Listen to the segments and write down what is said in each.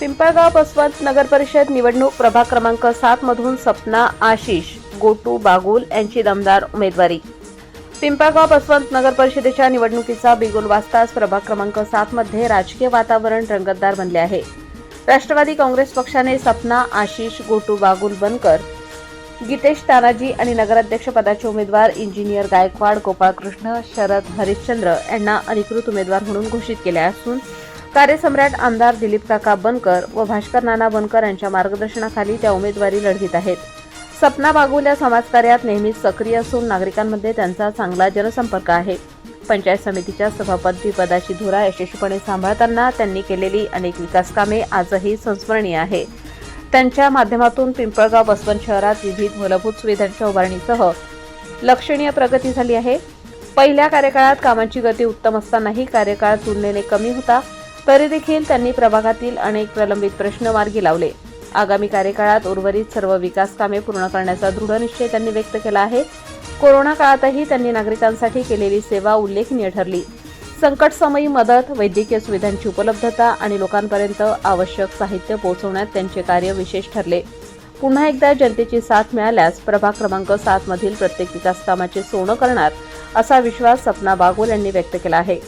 पिंपळगाव बसवंत नगर परिषद निवडणूक प्रभाग क्रमांक सात मधून सपना आशिष गोटू बागुल यांची दमदार उमेदवारी. पिंपळगाव बसवंत नगर परिषदेच्या निवडणुकीचा बिगुल वाजताच प्रभाग क्रमांक सात मध्ये राजकीय वातावरण रंगतदार बनले आहे. राष्ट्रवादी काँग्रेस पक्षाने सपना आशिष गोटू बागुल बनकर गीतेश तानाजी आणि नगराध्यक्ष पदाचे उमेदवार इंजिनियर गायकवाड गोपाळकृष्ण शरद हरिश्चंद्र यांना अधिकृत उमेदवार म्हणून घोषित केले असून कार्यसम्राट आमदार दिलीप काका बनकर व भास्कर नाना बनकर यांच्या मार्गदर्शनाखाली त्या उमेदवारी लढवित आहेत. सपना बागुल या समाजकार्यात नेहमीच सक्रिय असून नागरिकांमध्ये त्यांचा चांगला जनसंपर्क आहे. पंचायत समितीच्या सभापती पदाची धुरा यशस्वीपणे सांभाळताना त्यांनी केलेली अनेक विकास कामे आजही संस्मरणीय आहे. त्यांच्या माध्यमातून पिंपळगाव बसवंत शहरात विविध मूलभूत सुविधांच्या उभारणीसह लक्षणीय प्रगती झाली आहे. पहिल्या कार्यकाळात कामांची गती उत्तम असतानाही कार्यकाळ तुलनेने कमी होता. तरी देखील त्यांनी प्रभागातील अनेक प्रलंबित प्रश्न मार्गी लावले. आगामी कार्यकाळात उर्वरित सर्व विकास कामे पूर्ण करण्याचा दृढ निश्चय त्यांनी व्यक्त केला आहे. कोरोना काळातही त्यांनी नागरिकांसाठी केलेली सेवा उल्लेखनीय ठरली. संकटसमयी मदत वैद्यकीय सुविधांची उपलब्धता आणि लोकांपर्यंत आवश्यक साहित्य पोहोचवण्यात त्यांचे कार्य विशेष ठरले. पुन्हा एकदा जनतेची साथ मिळाल्यास प्रभाग क्रमांक सात मधील प्रत्येक विकास कामाचे सोनं करणार असा विश्वास सपना बागोल यांनी व्यक्त केला आहे.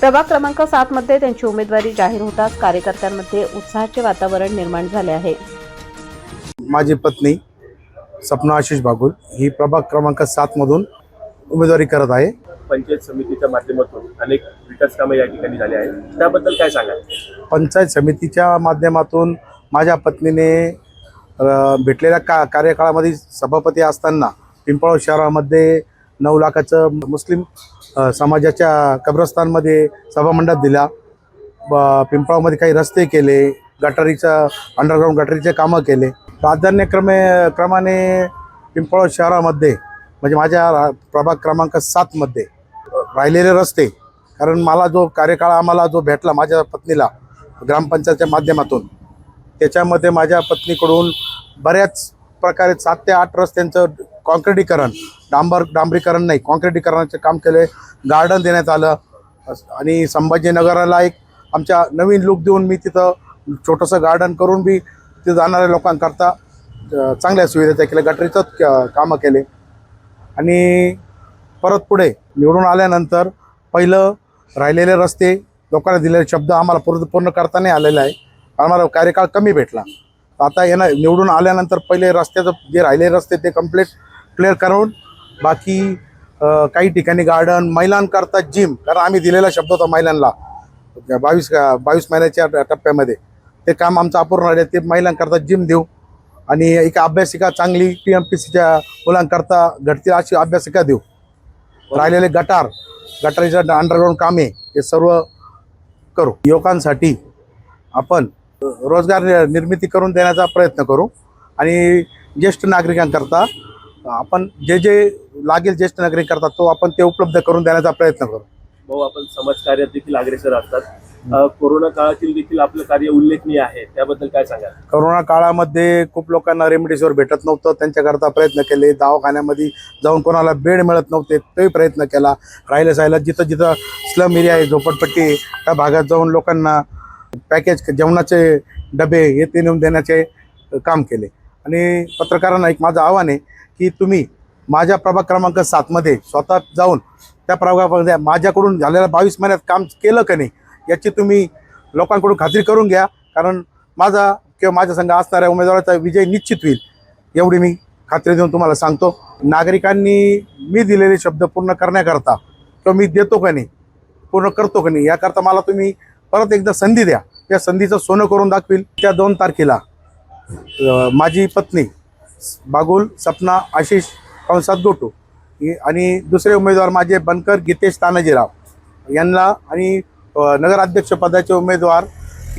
प्रभाग क्रमांक सात मध्ये त्यांची उमेदवारी जाहीर होताच कार्यकर्त्यांमध्ये उत्साहाचे वातावरण निर्माण झाले आहे. माझी पत्नी सपना आशिष बागुल ही प्रभाग क्रमांक सातमधून उमेदवारी करत आहे. पंचायत समितीच्या माध्यमातून अनेक विकास कामे या ठिकाणी झाली आहेत. त्याबद्दल काय सांगाल? पंचायत समितीच्या माध्यमातून माझ्या पत्नीने भेटलेल्या का कार्यकाळामध्ये सभापती असताना पिंपळगाव शहरामध्ये नऊ लाखाचं मुस्लिम समाजाच्या कब्रस्तानमध्ये सभामंडप दिला. ब- पिंपळामध्ये काही रस्ते केले गटारीचं अंडरग्राऊंड गटारीचे कामं केले. प्राधान्यक्रमे क्रमाने पिंपळ शहरामध्ये म्हणजे माझ्या प्रभाग क्रमांक सातमध्ये राहिलेले रस्ते. कारण मला जो कार्यकाळ आम्हाला जो भेटला माझ्या पत्नीला ग्रामपंचायतच्या माध्यमातून त्याच्यामध्ये माझ्या पत्नीकडून बऱ्याच प्रकारे सात ते आठ रस्त्यांचं कॉन्क्रिटीकरण डांबर डांबरीकरण नाही कॉन्क्रिटीकरणाचे काम केले गार्डन देण्यात आलं. आणि संभाजीनगराला एक आमच्या नवीन लुक देऊन मी तिथं छोटंसं गार्डन करून बी तिथं जाणाऱ्या लोकांकरता चांगल्या सुविधा त्या केल्या गटरीचंच क- कामं केले. आणि परत पुढे निवडून आल्यानंतर पहिलं राहिलेले रस्ते लोकांना दिलेले शब्द आम्हाला पूर्ण पूर्ण करता नाही आलेला आहे. आम्हाला कार्यकाळ कमी भेटला. आता येणं निवडून आल्यानंतर पहिले रस्त्याचं जे राहिलेले रस्ते ते कंप्लीट क्लिअर करून बाकी काही ठिकाणी गार्डन महिलांकरता जिम कारण आम्ही दिलेला शब्द होता महिलांना. बावीस बावीस महिन्याच्या टप्प्यामध्ये. ते काम आमचं अपूर्ण राहिले ते महिलांकरता जिम देऊ. आणि एक अभ्यासिका चांगली टी एम पी सीच्या मुलांकरता घडतील अशी अभ्यासिका देऊ. राहिलेले गटार गटारीचं अंडरग्राऊंड कामे हे सर्व करू. युवकांसाठी आपण रोजगार नि- निर्मिती करून देण्याचा प्रयत्न करू. आणि ज्येष्ठ नागरिकांकरता आपण जे जे लागेल ज्येष्ठ नागरिक करतात तो आपण ते उपलब्ध करून देण्याचा प्रयत्न करू. भाऊ आपण समाजकार्यात देखील अग्रेसर असतात. कोरोना काळातील देखील आपलं कार्य उल्लेखनीय आहे. त्याबद्दल काय सांगाल? करोना काळामध्ये खूप लोकांना रेमडेसिवीर भेटत नव्हतं. त्यांच्याकरता प्रयत्न केले. दवाखान्यामध्ये जाऊन कोणाला बेड मिळत नव्हते तोही प्रयत्न केला. राहिलं सायला जिथं जिथं स्लम एरिया आहे झोपडपट्टी त्या भागात जाऊन लोकांना पॅकेज जेवणाचे डबे हे ते नेऊन देण्याचे काम केले. आणि पत्रकारांना एक माझं आव्हान आहे की तुम्ही माझ्या प्रभाग क्रमांक सातमध्ये स्वतः जाऊन त्या प्रभागामध्ये माझ्याकडून झालेल्या बावीस महिन्यात काम केलं का नाही याची तुम्ही लोकांकडून खात्री करून घ्या. कारण माझा किंवा माझ्या संघ असणाऱ्या उमेदवाराचा विजय निश्चित होईल एवढी मी खात्री देऊन तुम्हाला सांगतो. नागरिकांनी मी दिलेले शब्द पूर्ण करण्याकरता किंवा मी देतो का नाही पूर्ण करतो का नाही याकरता मला तुम्ही परत एकदा संधी द्या. या संधीचं सोनं करून दाखवील. त्या दोन तारखेला माझी पत्नी बागुल सपना आशिष कंसात गोटू. आणि दुसरे उमेदवार माझे बनकर गीतेश तानाजीराव. यांना आणि नगराध्यक्षपदाचे उमेदवार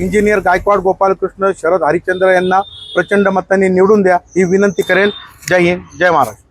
इंजिनियर गायकवाड गोपालकृष्ण शरद हरिश्चंद्र यांना प्रचंड मतांनी निवडून द्या ही विनंती करेल. जय हिंद जय महाराष्ट्र.